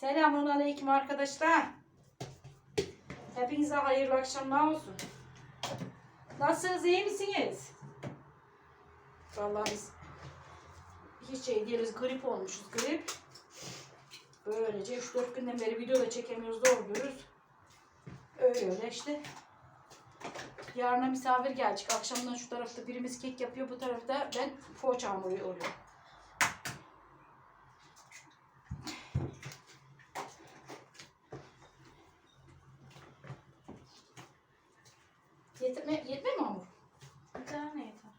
Selamun aleyküm arkadaşlar. Hepinize hayırlı akşamlar olsun. Nasılsınız, iyi misiniz? Vallahi biz hiç şey değiliz, grip olmuşuz, grip. Böylece 3-4 günden beri video da çekemiyoruz, doğruyoruz. Öyle öyle işte. Yarına misafir gelecek. Akşamdan şu tarafta birimiz kek yapıyor, bu tarafta ben poğaça hamuru yoğuruyorum. Yetme, yetme mi hamur? Bir tane yeter.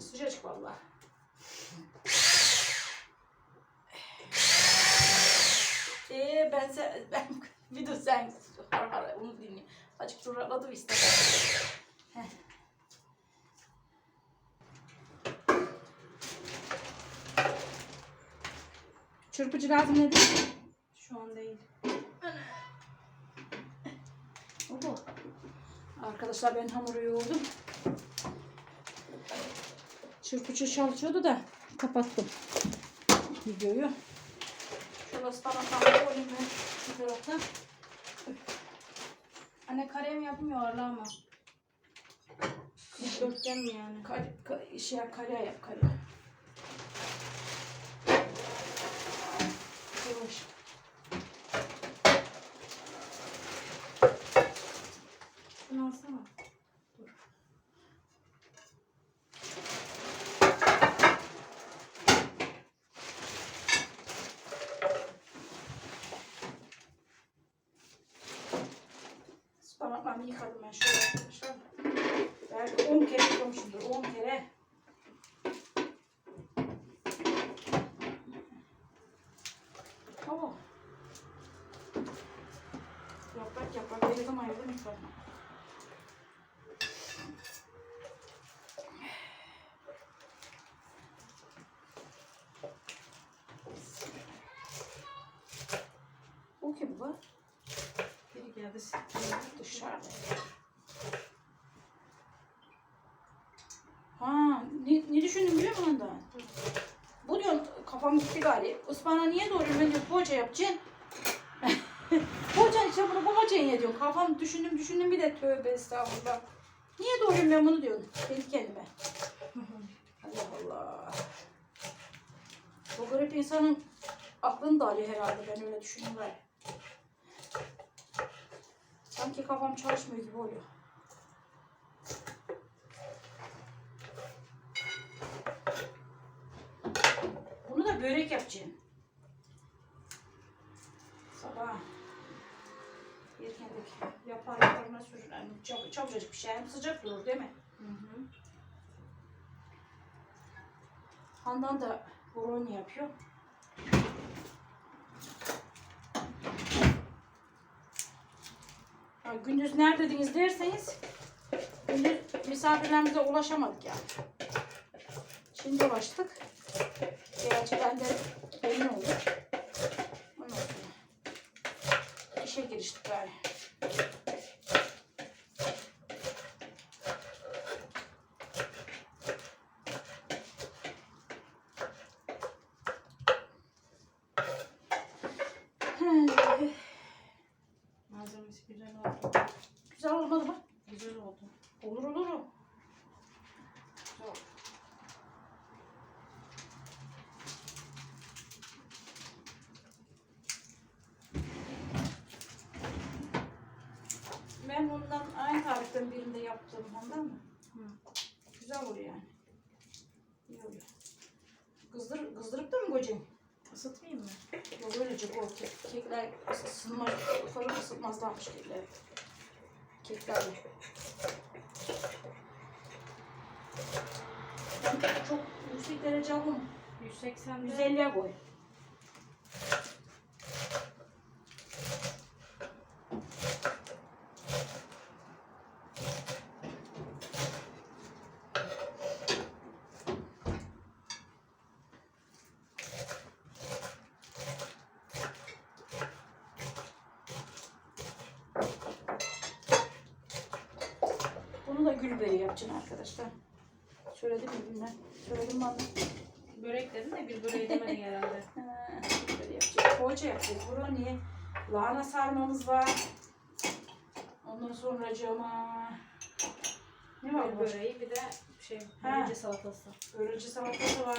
Sıcacık valla. Ee ben sen, ben video sen har har onu dinle. Azıcık duraladım istedim. Heh. Çırpıcı lazım nedir? Şu an değil. Oho. Arkadaşlar ben hamuru yoğurdum. Çırpıcı çalışıyordu da kapattım videoyu. Şöyle ıspanaklarını koyayım ben şu tarafta. Anne kare mi yapmıyor ama. Dikdörtgen mi yani? Kare, ka- şey kare yap kare. Yavaş. Şunu alsana. Ispanaklarımı yıkadım ben şöyle arkadaşlar. Belki 10 kere yıkamışımdır. 10 kere. Oh. Yaprak yaprak ayırdım ayırdım yıkadım. Bu kim bu? Biri geldi. Dışarıda. Ha, ne, ne düşündüm biliyor musun ondan? Bu diyorum kafam gitti gari. Ispana niye doğruyorum ben diyor poğaça yapacaksın. poğaça işte bunu poğaça ye diyorum. Kafam düşündüm düşündüm bir de tövbe estağfurullah. Niye doğruyorum ben bunu diyorum. Kendi kendime. Allah Allah. Bu garip insanın aklını da alıyor herhalde ben öyle düşünüyorum. Sanki kafam çalışmıyor gibi oluyor. Bunu da börek yapacağım. Sabah yerken de yapar yaparına sürür. Yani çab çabucacık bir şey. Hem sıcak durur değil mi? Hı hı. Handan da brownie yapıyor. Gündüz neredeydiniz derseniz gündüz misafirlerimize ulaşamadık yani. Şimdi ulaştık. Gerçi ben de emin oldum. Ondan sonra işe giriştik gari. Malzemesi güzel oldu. Güzel olmadı mı? Güzel oldu. Olur olur. o. Güzel olur. Ben bundan aynı tariften birinde yaptım ondan mı? Hı. Güzel oluyor yani. İyi oluyor. Kızdır, koyacaksın? Isıtmayayım mı? Yok öylece o kek, kekler ısınmaz, fırın ısıtmazlarmış kekler. Keklerle. Çok yüksek derece alın. 180 150'ye koy. Bunu da gülberi yapacaksın arkadaşlar. Söyledim mi bilmem. Söyledim mi anne? Börek dedin de bir böreği demedin herhalde. Ha, Böyle yapacağım. poğaça yapacağız. Brownie. Lahana sarmamız var. Ondan sonra cama ne var Bir bu? böreği bir de şey börece salatası. Örücü salatası var.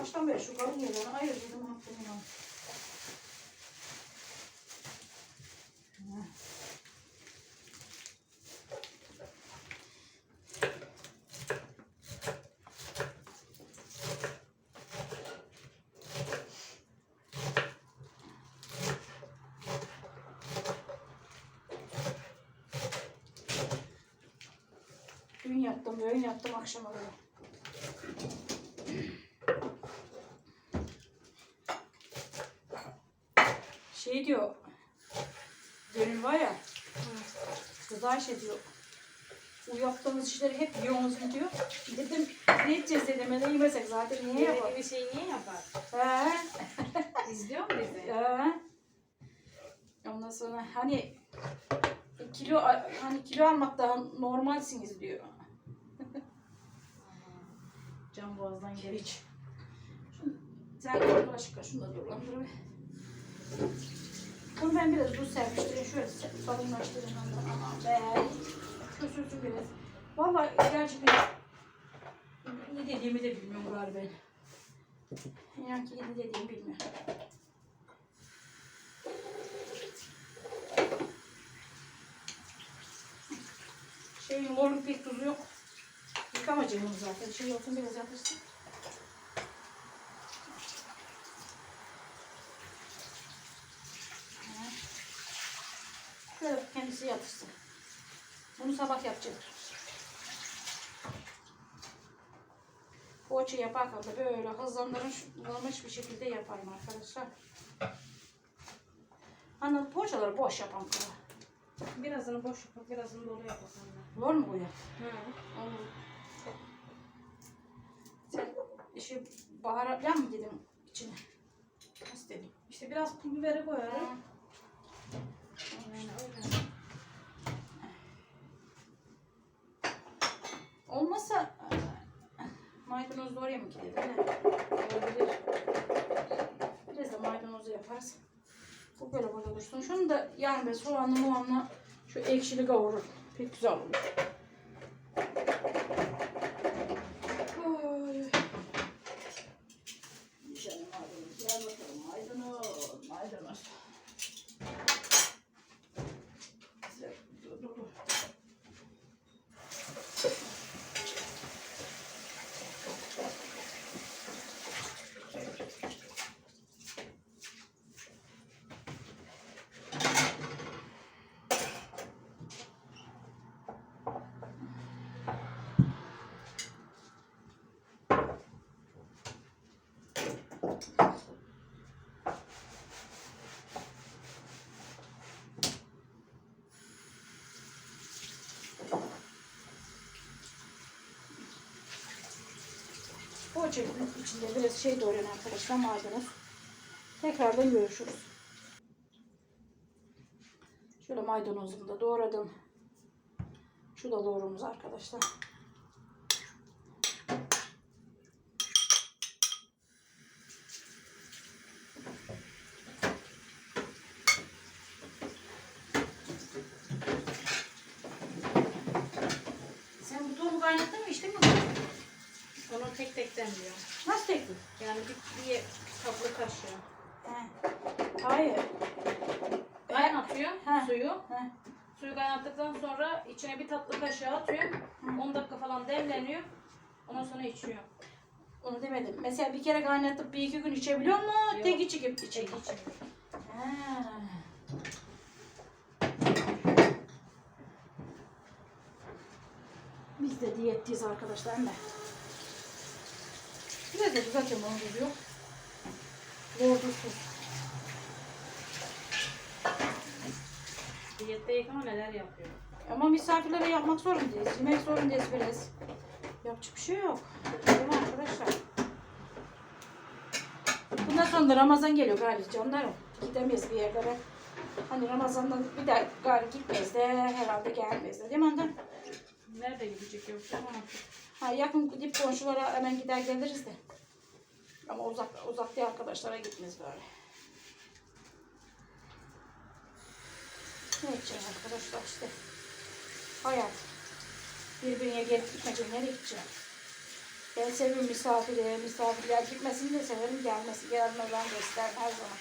Baştan beri şu kalın yerlerini ayırdım hakkımı. Dün yaptım, öğün yaptım akşama kadar. Şey diyor, Gönül var ya, kız Ayşe diyor, bu yaptığımız işleri hep yiyorsunuz mu diyor. Dedim, ne edeceğiz dedim, ne yemesek zaten niye? Yemediği bir şeyi niye yapar? He, İzliyor mu bizi? he. Ondan sonra hani kilo hani kilo almak daha normalsiniz diyor. Can boğazdan. Şunu- Sen de bulaşıkla şunu da dolandır. Bunu ben biraz tuz serpiştireyim. Şöyle kalınlaştırayım. ondan. Aman be. Kösürsün biraz. Vallahi gerçi bir ne dediğimi de bilmiyorum galiba ben. İnan ki ne dediğimi bilmiyorum. Şeyin morluk pek tuzu yok. Yıkamayacağım onu zaten. Şey olsun biraz yatırsın. Şöyle kendisi yatırsın. Bunu sabah yapacağım. Poğaça yaparken de böyle hızlandırılmış bir şekilde yaparım arkadaşlar. Anladım poğaçaları boş yapan kadar. Birazını boş yapıp birazını dolu yap o sende. Var mı bu ya? Hı. Olur. Sen işi baharatlar mı dedim içine? Nasıl dedim? İşte biraz pul biberi koyarım. Ha. Olmazsa e, maydanoz da oraya mı mi? Olabilir. Biraz da maydanozu yaparız. Bu böyle burada dursun. Şunu da yani ben soğanlı muanla şu ekşili kavururum. Pek güzel olur. Oy. Canım maydanoz. Gel bakalım maydanoz. Maydanoz. Güzel. Dur, dur, dur. Poğaçanın içinde biraz şey doğrayan arkadaşlar maydanoz. Tekrardan görüşürüz. Şöyle maydanozumu da doğradım. Şu da doğrumuz arkadaşlar. Sen bu tohumu kaynattın mı içtin mi? Tek tek demliyor. Nasıl tektin? Yani bir, bir tatlı kaşığı. He. Hayır. Kaynatıyor Ha. suyu. He. Suyu kaynattıktan sonra içine bir tatlı kaşığı atıyorum. 10 dakika falan demleniyor. Ondan sonra içiyorum. Onu demedim. Mesela bir kere kaynatıp bir iki gün içebiliyor mu? Yok. Tek içi gibi Çek içebiliyor. içiyorum. Ha. Biz de diyetteyiz arkadaşlar da. Biraz da düzeltiyorum onu tuzu yok. Lordusuz. Diyetteyken ama neler yapıyor. Ama misafirlere yapmak zorundayız. Yemek zorundayız biraz. Yapacak bir şey yok. Değil arkadaşlar? Bundan sonra da Ramazan geliyor galiba canlarım. Gidemeyiz bir yerlere. Hani Ramazan'dan bir daha galiba gitmeyiz de herhalde gelmeyiz de değil mi anne? Nerede gidecek yoksa ama. Ha, yakın dip komşulara hemen gider geliriz de. Ama uzak uzak diye arkadaşlara gitmeyiz böyle. Ne edeceğiz arkadaşlar işte. Hayat. Birbirine gelip gitmeyecek nereye gideceğim? Ben seviyorum misafiri, misafirler gitmesini de severim gelmesi. Gelmeden de isterim her zaman.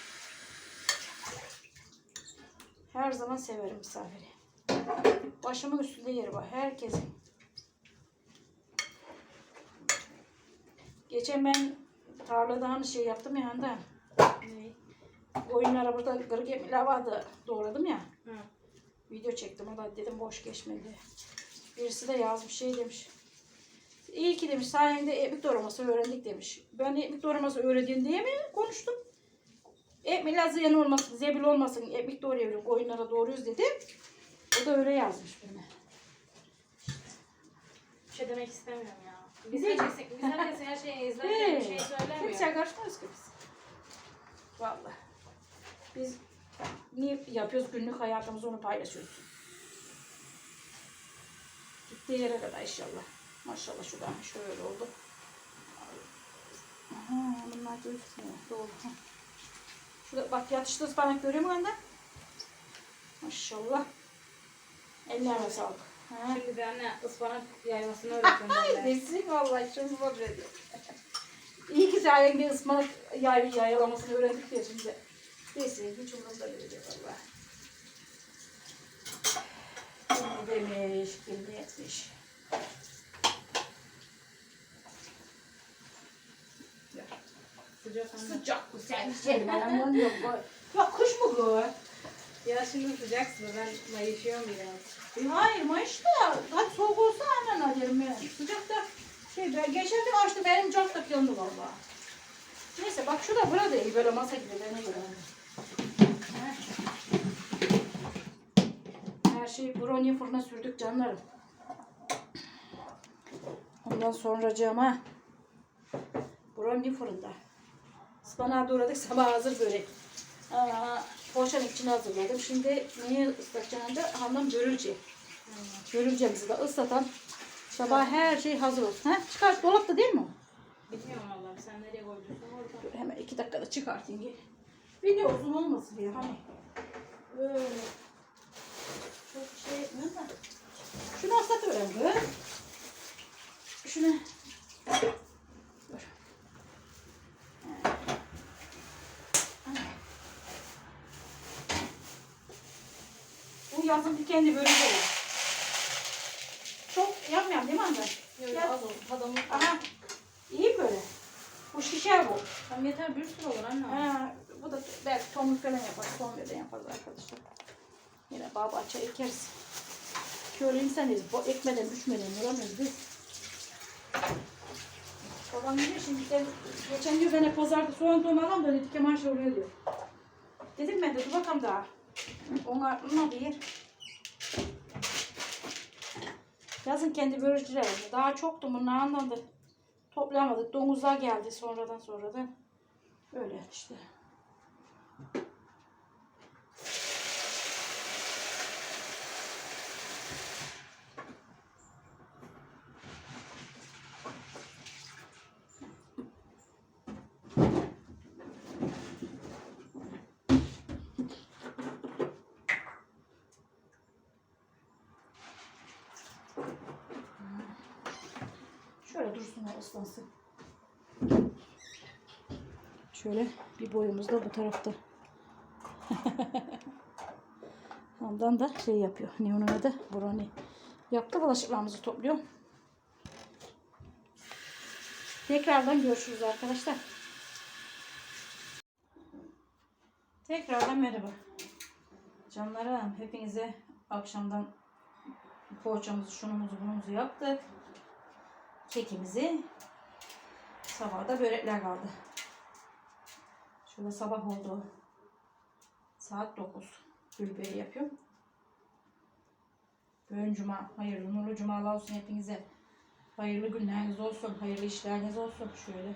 Her zaman severim misafiri. Başımın üstünde yeri var herkesin. Geçen ben tarlada hani şey yaptım ya Handan. Ne? Koyunlara burada kırık ekmekler vardı. Doğradım ya. Hı. Video çektim. O da dedim boş geçmedi. Birisi de yazmış şey demiş. İyi ki demiş sayende ekmek doğraması öğrendik demiş. Ben ekmek doğraması öğrendim diye mi konuştum? Ekmekler ziyan olmasın, zebil olmasın, ekmek doğruyoruz, koyunlara doğruyoruz dedim. O da öyle yazmış bana. Bir şey demek istemiyorum ya. Biz mi? herkes, biz herkes her şeyi izlerken bir şey söylemiyor. Kimseye karışmıyoruz ki biz. Vallahi. Biz niye yapıyoruz günlük hayatımızı onu paylaşıyoruz. Gittiği yere kadar inşallah. Maşallah şuradan şöyle oldu. Aha, bunlar gözükmüyor. Doğru. Şurada bak yatıştı ıspanak görüyor musun anne? Maşallah. Ellerine sağlık. Ha. Şimdi de anne ıspanak yaymasını öğretiyorum ben de. Desin vallahi şunu zor ediyor. İyi ki sayende ıspanak yay, yayalamasını öğrendik ya şimdi. Desin hiç umurumda değil valla. Kim demiş, ne etmiş. Sıcak anne. Sıcak bu sen yok. Ya kış mı bu? Ya şimdi sıcaksın ben mayışıyorum biraz. E, hayır Mayıs da hadi soğuk olsa hemen alırım yani. Sıcakta şey ben geçen gün açtım benim cam da yandı valla. Neyse bak şurada burada iyi böyle masa gibi bana göre. Her şeyi brownie fırına sürdük canlarım. Ondan sonra cama brownie fırında. Ispanağı doğradık sabah hazır börek. Aa, poğaçanın içine hazırladım. Şimdi neyi ıslatacağım da hanım börülce. Börülcemizi de ıslatan sabah her şey hazır olsun. Ha? Çıkart dolapta değil mi? Bilmiyorum vallahi sen nereye koyduysan orada. Hemen iki dakikada çıkartayım. ki. Video uzun olmasın diye hani. Böyle. Çok şey etmiyorum da. Şunu ıslatıverem kız. Şunu. Yazın kendi bölümü olur. Çok yapmayalım değil mi anne? Yok Ya- az. Tadımlık. Aha. İyi böyle. Bu şişer bu. Tam yeter bir sürü olur anne. Ha, bu da belki tomruk falan yaparız. Tomruk da yaparız arkadaşlar. Yine baba çay ekeriz. Köylü insanıyız. Bu ekmeden düşmeden olamıyoruz biz. Babam diyor şimdi sen geçen diyor bana pazarda soğan tomarlam da dedi Kemal şey oluyor diyor. Dedim ben de dur bakalım daha. Onlar aklına değil. Yazın kendi börülcüler oldu. Daha çoktu bunu anladı. Toplayamadık. Domuzlar geldi sonradan sonradan. Öyle işte. Şöyle dursun o ıslansın. Şöyle bir boyumuz da bu tarafta. Ondan da şey yapıyor. Ne onun adı? Brownie. Yaptı bulaşıklarımızı topluyor. Tekrardan görüşürüz arkadaşlar. Tekrardan merhaba. Canlarım hepinize akşamdan poğaçamızı, şunumuzu, bunumuzu yaptık. Kekimizi. Sabah da börekler kaldı. Şöyle sabah oldu. Saat 9. Gülberi yapıyorum. Bugün cuma. Hayırlı nurlu cumalar olsun hepinize. Hayırlı günleriniz olsun. Hayırlı işleriniz olsun. Şöyle.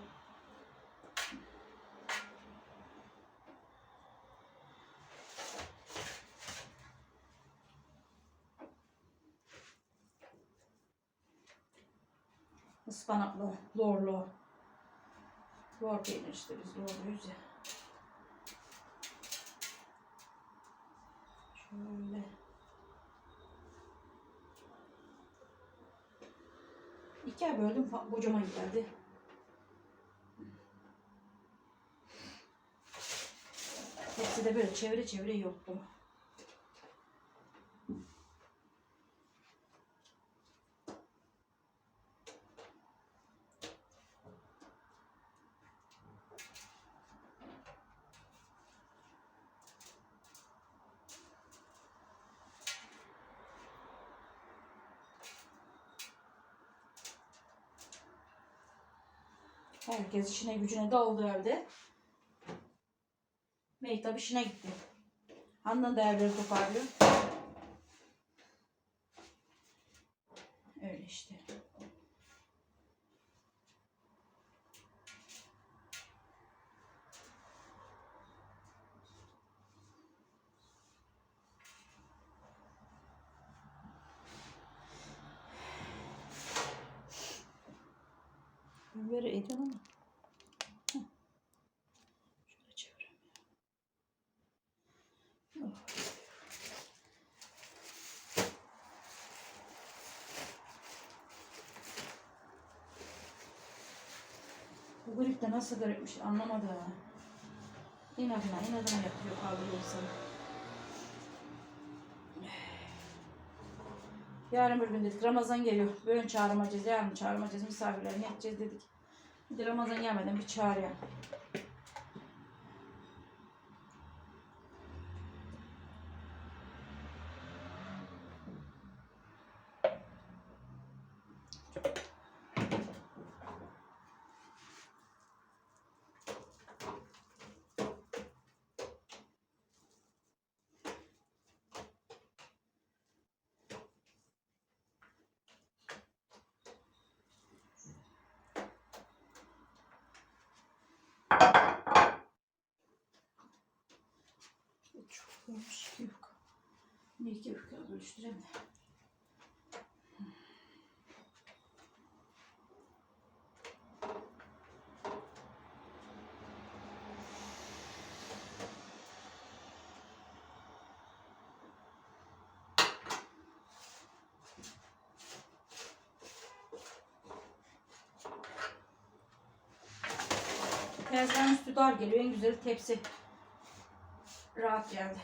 Ispanaklı, lorlu. Lor peynir işte biz lorluyuz ya. Şöyle. İkiye böldüm. Kocaman geldi. Hepsi de böyle çevre çevre yoktu. Herkes işine gücüne daldı evde. Mehtap işine gitti. Anla değerleri toparlıyor. Öyle işte. Böyle ediyor ama. Heh. Şöyle çevireyim. Oh. Bu grip de nasıl gripmiş anlamadım. İnadına inadına yapıyor kaldırıyor insanı. Yarın bir gün dedik Ramazan geliyor. Bugün çağırmayacağız, yarın çağırmayacağız. Misafirlerini yapacağız dedik. Bir de Ramazan gelmeden bir çağırayım. Çok olmuş iki yufka. Ne iki yufka bölüştüreyim de. Tezgahın üstü dar geliyor. En güzeli tepsi. Rahat geldi.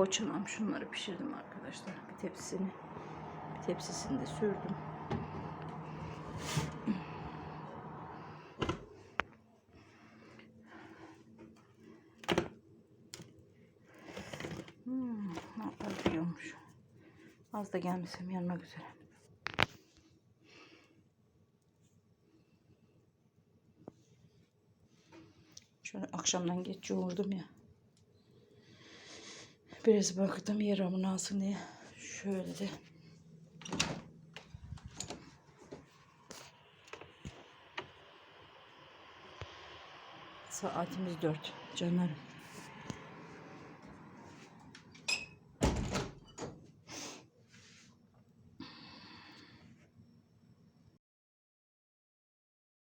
Poğaçalam şunları pişirdim arkadaşlar. Bir tepsisini, bir tepsisini sürdüm. Hmm, biliyormuş. Az da gelmesem yanmak üzere. Şöyle akşamdan geç yoğurdum ya. Biraz baktım yaramın alsın diye. Şöyle de. Saatimiz dört canlarım.